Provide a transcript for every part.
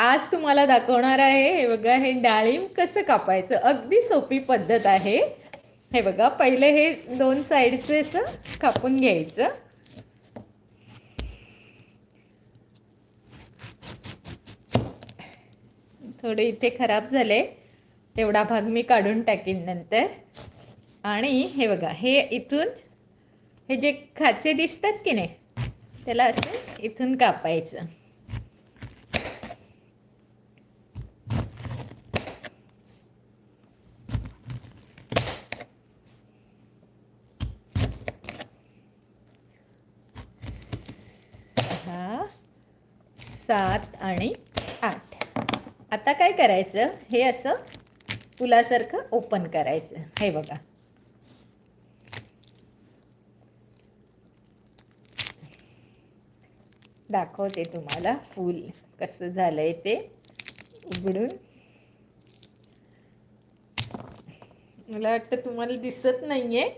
आज तुम्हाला दाखवणार आहे हे बघा हे डाळिंब कसं कापायचं. अगदी सोपी पद्धत आहे. हे बघा पहिले हे दोन साईडचे असं कापून घ्यायचं. थोडे इथे खराब झाले. तेवढा भाग मी काढून टाकीन नंतर. आणि हे बघा हे इथून हे जे खाचे दिसतात की नाही त्याला असं इथून कापायचं. सात आणि आठ. आता काय करायचं? हे असं पुलासारखं ओपन करायचं. हे बघा. दाखवते तुम्हाला फूल कसं झालंय ते उघडून. मला वाटतं तुम्हाला दिसत नाहीये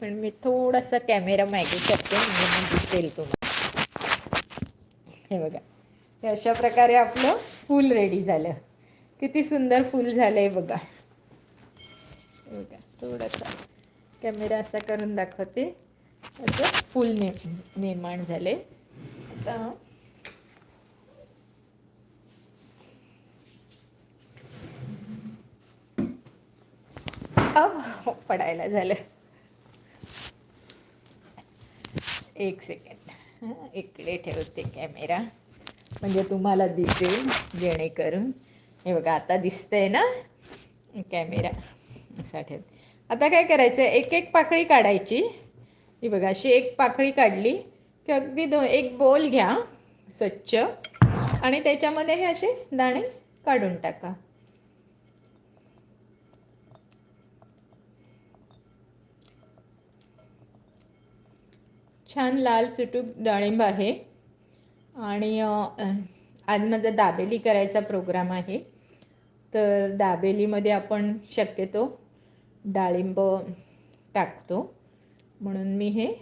पण मी थोडासा कॅमेरा मागे करते म्हणजे दिसेल तुम्हाला. हे बघा. हे अशा प्रकारे आपलं फूल रेडी झालं. किती सुंदर फूल झालंय बघा. हे बघा थोडासा कॅमेरा असा करून दाखवते. असं फूल नि निर्माण झाले आता पडायला झालं. एक सेकंड हां इकडे ठेवते कॅमेरा. म्हणजे तुम्हाला दिसेल जेणेकरून. हे बघा आता दिसतंय ना? कॅमेरा. असा ठेव. आता काय करायचं? एक एक पाकळी काढायची. ही बघा अशी एक पाकळी काढली की अगदी दो एक बोल घ्या स्वच्छ. आणि त्याच्यामध्ये हे असे दाणे काढून टाका. छान लाल सुटूक डाळिंब आहे. आणि आज माझा दाबेली करायचा प्रोग्राम आहे. तर दाबेलीमध्ये आपण शक्यतो डाळिंब टाकतो. म्हणून मी हे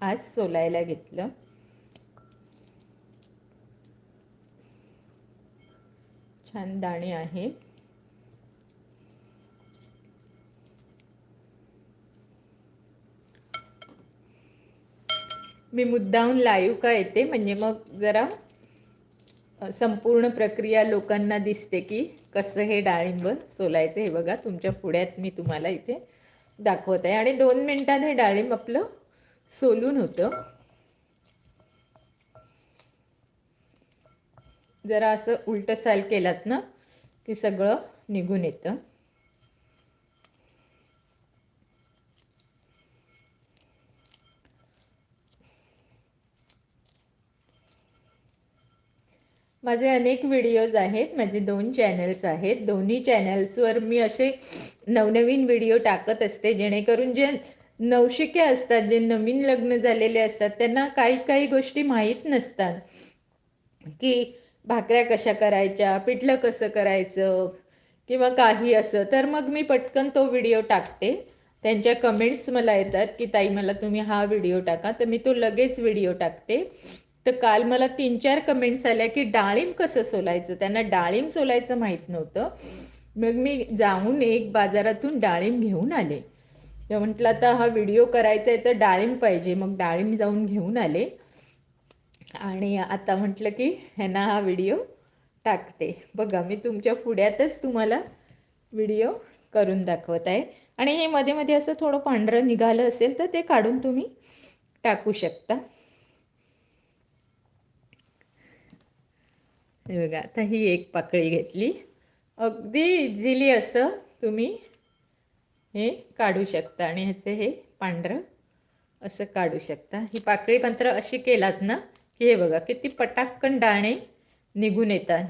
आज सोलायला घेतलं. छान दाणे आहेत. मी मुद्दाहून लाईव्ह का येते? म्हणजे मग जरा संपूर्ण प्रक्रिया लोकांना दिसते की कसं हे डाळिंब सोलायचं हे बघा. तुमच्या पुढ्यात मी तुम्हाला इथे दाखवत आहे. आणि दोन मिनिटात हे डाळिंब आपलं सोलून होतं. जरा असं उलटं साल केलात ना की सगळं निघून येतं. माझे अनेक व्हिडिओज आहेत माझे दोन चॅनल्स आहेत. दोन्ही चॅनल्सवर मी असे नवनवीन व्हिडिओ टाकत असते जेणेकरून जे नवशिके असतात जे नवीन लग्न झालेले असतात त्यांना काही काही गोष्टी माहीत नसतात. की भाकऱ्या कशा करायच्या पिठलं कसं करायचं किंवा काही असं. तर मग मी पटकन तो व्हिडिओ टाकते. त्यांच्या कमेंट्स मला येतात की ताई मला तुम्ही हा व्हिडिओ टाका. तर मी तो लगेच व्हिडिओ टाकते. तर काल मला तीन चार कमेंट्स आल्या की डाळिंब कसं सोलायचं? त्यांना डाळिंब सोलायचं माहीत नव्हतं. मग मी जाऊन एक बाजारातून डाळिंब घेऊन आले. तर म्हटलं आता हा व्हिडिओ करायचा आहे तर डाळिंब पाहिजे. मग डाळिंब जाऊन घेऊन आले. आणि आता म्हटलं की ह्यांना हा व्हिडिओ टाकते. बघा मी तुमच्या पुढ्यातच तुम्हाला व्हिडिओ करून दाखवत आहे. आणि हे मध्ये मध्ये असं थोडं पांढरं निघालं असेल तर ते काढून तुम्ही टाकू शकता. हे बघा आता ही एक पाकळी घेतली. अगदी इझिली असं तुम्ही हे काढू शकता आणि ह्याचे हे पांढरं असं काढू शकता. ही पाकळी मात्र अशी केलात ना की हे बघा किती पटाक्कन डाणे निघून येतात.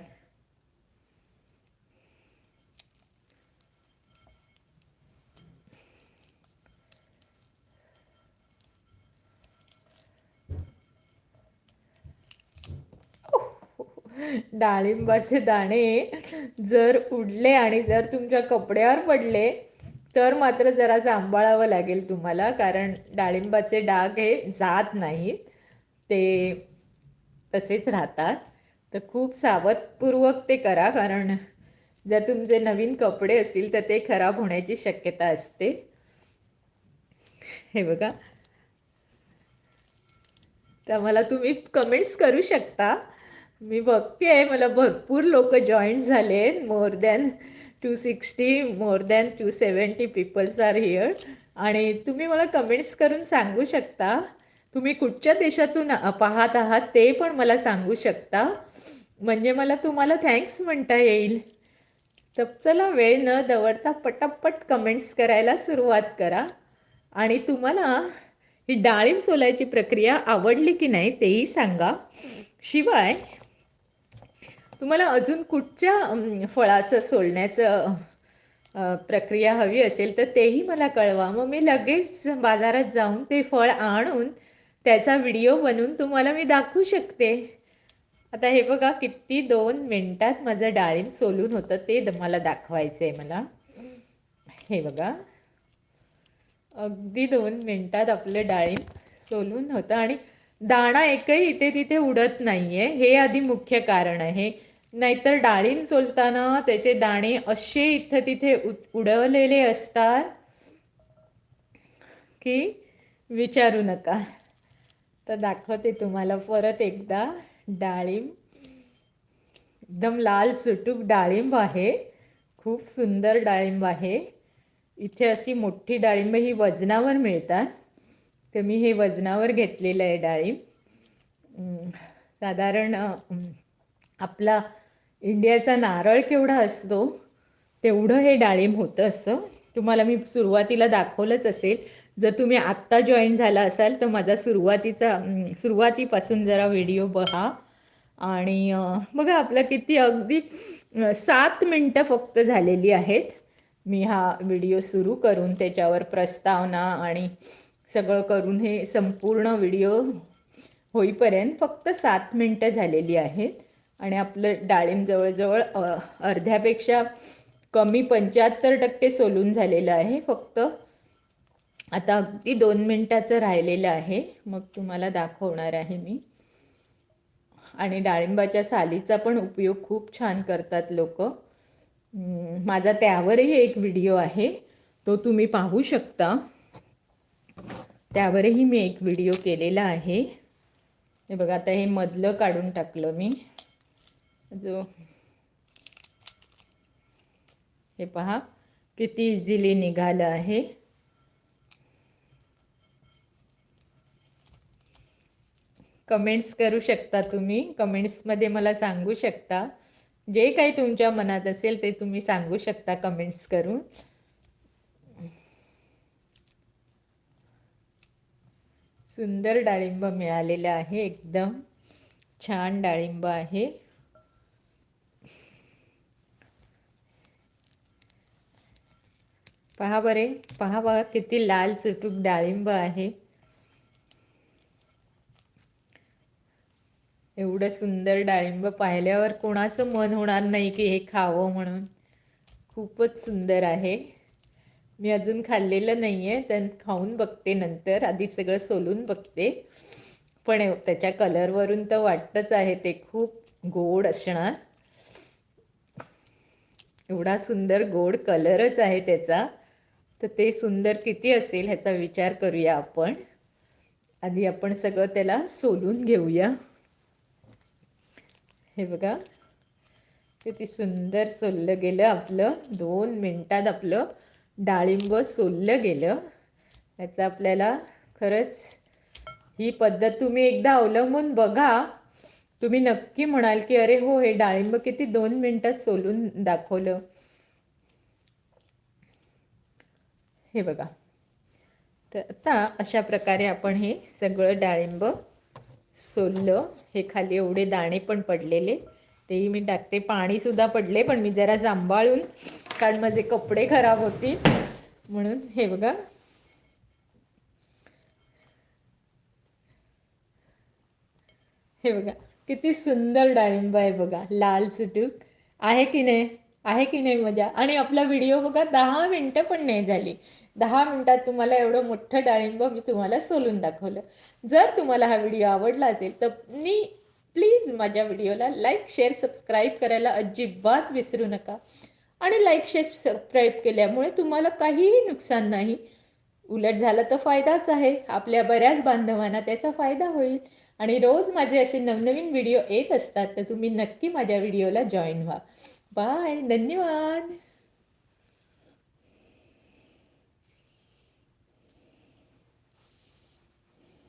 डाळिंबाचे दाणे जर उडले आणि जर तुमच्या कपड्यावर पडले तर मात्र जरा सांभाळावं लागेल तुम्हाला कारण डाळिंबाचे डाग हे जात नाहीत. ते तसेच राहतात. तर खूप सावधपूर्वक ते करा कारण जर तुमचे नवीन कपडे असतील तर ते खराब होण्याची शक्यता असते. हे बघा. तर मला तुम्ही कमेंट्स करू शकता. मी बघते आहे मला भरपूर लोक जॉईन झाले more than two sixty more than two seventy peoples are here आणि तुम्ही मला कमेंट्स करून सांगू शकता. तुम्ही कुठच्या देशातून पाहत आहात ते पण मला सांगू शकता. म्हणजे मला तुम्हाला थँक्स म्हणता येईल. तर चला वेळ न दवडता पटापट कमेंट्स करायला सुरुवात करा. आणि तुम्हाला ही डाळिंब सोलायची प्रक्रिया आवडली की नाही तेही सांगा. शिवाय तुम्हाला अजून कुठच्या फळाचं सोलण्याचं प्रक्रिया हवी असेल तर तेही मला कळवा. मग मी लगेच बाजारात जाऊन ते फळ आणून त्याचा व्हिडिओ बनवून तुम्हाला मी दाखवू शकते. आता हे बघा किती दोन मिनटात माझं डाळिंब सोलून होतं ते द- मला दाखवायचं आहे मला. हे बघा. अगदी दोन मिनटात आपलं डाळिंब सोलून होतं आणि दाणा एकही इथे तिथे उडत नाही आहे हे आधी मुख्य कारण आहे. नाहीतर डाळिंब सोलताना त्याचे दाणे असे इथं तिथे उडवलेले असतात की विचारू नका. तर दाखवते तुम्हाला परत एकदा. डाळिंब. एकदम लाल सुटूक डाळिंब आहे. खूप सुंदर डाळिंब आहे. इथे अशी मोठी डाळिंब ही वजनावर मिळतात. तर मी हे वजनावर घेतलेलं आहे डाळिंब साधारण आपला इंडियाचा नारळ केवढा असतो तेवढं हे डाळिंब होतं असं. तुम्हाला मी सुरुवातीला दाखवलंच असेल. जर तुम्ही आत्ता जॉईन झाला असाल तर माझा सुरुवातीचा सुरुवातीपासून जरा व्हिडिओ बघा. आणि बघा आपलं किती अगदी सात मिनटं फक्त झालेली आहेत. मी हा व्हिडिओ सुरू करून त्याच्यावर प्रस्तावना आणि सगळं करून हे संपूर्ण व्हिडिओ होईपर्यंत फक्त सात मिनटं झालेली आहेत. आणि आपलं डाळिंब जवळजवळ अर्ध्यापेक्षा कमी पंच्याहत्तर टक्के सोलून झालेलं आहे. फक्त आता अगदी दोन मिनटाचं राहिलेलं आहे. मग तुम्हाला दाखवणार आहे मी. आणि डाळिंबाच्या सालीचा पण उपयोग खूप छान करतात लोक. माझा त्यावरही एक व्हिडिओ आहे. तो तुम्ही पाहू शकता. त्यावरही मी एक व्हिडिओ केलेला आहे. हे बघा आता हे मधलं काढून टाकलं मी. जो हे पहा किती इझिली निघालं आहे. कमेंट्स करू शकता तुम्ही. कमेंट्समध्ये मला सांगू शकता. जे काही तुमच्या मनात असेल ते तुम्ही सांगू शकता कमेंट्स करून. सुंदर डाळिंब मिळालेलं आहे एकदम छान डाळिंब आहे. पहा बरे पहा बघा किती लाल सुटूक डाळिंब आहे. एवढं सुंदर डाळिंब पाहिल्यावर कोणाचं मन होणार नाही की हे खावं म्हणून. खूपच सुंदर आहे. मी अजून खाल्लेलं नाही आहे तर खाऊन बघते नंतर. आधी सगळं सोलून बघते. पण त्याच्या कलरवरून तर वाटतंच आहे ते खूप गोड असणार. एवढा सुंदर गोड कलरच आहे त्याचा. तर ते सुंदर किती असेल ह्याचा विचार करूया आपण. आधी आपण सगळं त्याला सोलून घेऊया. हे बघा. किती सुंदर सोललं गेलं आपलं. दोन मिनटात आपलं डाळिंब सोललं गेलं. याचं आपल्याला खरंच ही पद्धत तुम्ही एकदा अवलंबून बघा. तुम्ही नक्की म्हणाल की अरे हो हे डाळिंब किती दोन मिनटात सोलून दाखवलं. हे बघा. तर आता अशा प्रकारे आपण हे सगळं डाळिंब सोललं. हे खाली एवढे दाणे पण पडलेले. तेही मी टाकते. पाणीसुद्धा पडले पण मी जरा सांभाळून कारण माझे कपडे खराब होतील. म्हणून हे बघा. हे बघा किती सुंदर डाळिंब आहे बघा लाल सुटूक. आहे की नाही? आहे की नाही मजा? आणि आपला व्हिडिओ बघा दहा मिनटं पण नाही झाली. दहा मिनटात तुम्हाला एवढं मोठं डाळिंब मी तुम्हाला सोलून दाखवलं. जर तुम्हाला हा व्हिडिओ आवडला असेल तर मी प्लीज माझ्या व्हिडिओला लाईक शेअर सबस्क्राईब करायला अजिबात विसरू नका. आणि लाईक शेअर सबस्क्राईब केल्यामुळे तुम्हाला काहीही नुकसान नाही. उलट झालं तर फायदाच आहे. आपल्या बऱ्याच बांधवांना त्याचा फायदा होईल. आणि रोज माझे असे नवनवीन व्हिडिओ येत असतात तर तुम्ही नक्की माझ्या व्हिडिओला जॉईन व्हा. बाय धन्यवाद.